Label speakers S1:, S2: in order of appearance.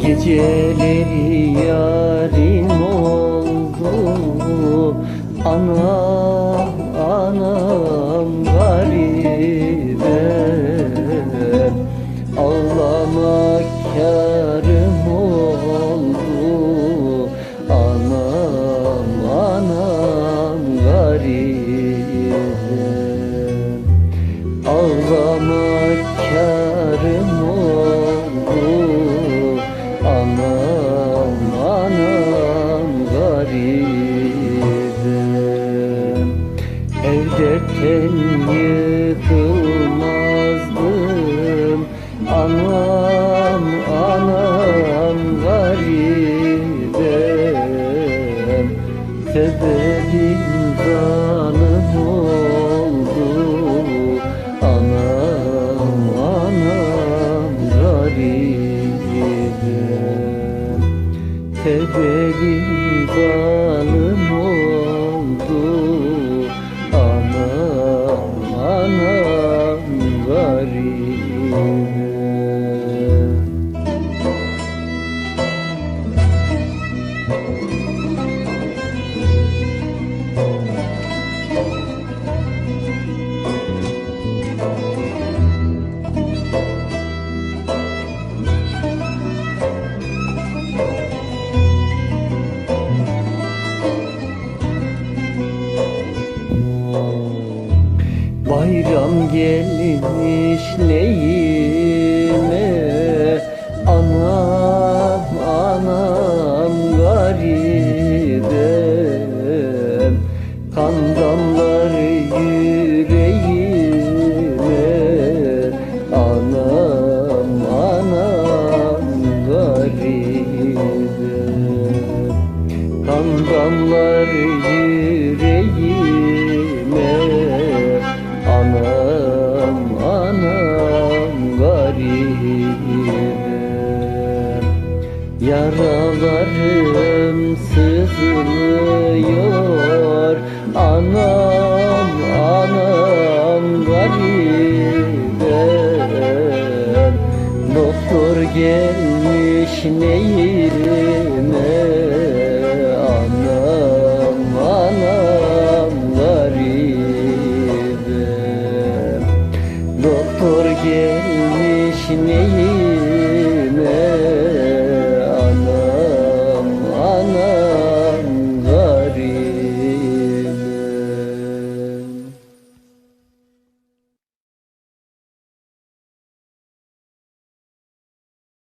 S1: Geceleri yarim oldu. Anam, anam garibim Ağlamak karım oldu. Anam, anam garibim Ağlamak karım yıkılmazdım. Anam anam garibim Sebebim zalim oldu. Anam anam garibim Sebebim marine. Bayram gelmiş leyime Anam anam garibim Kan damlar yüreğime. Anam anam garibim Kan damlar yüreğime Yaralarım sızlıyor. Anam anam garibim Doktor gelmiş neyime Anam anam garibim Doktor gelmiş neyime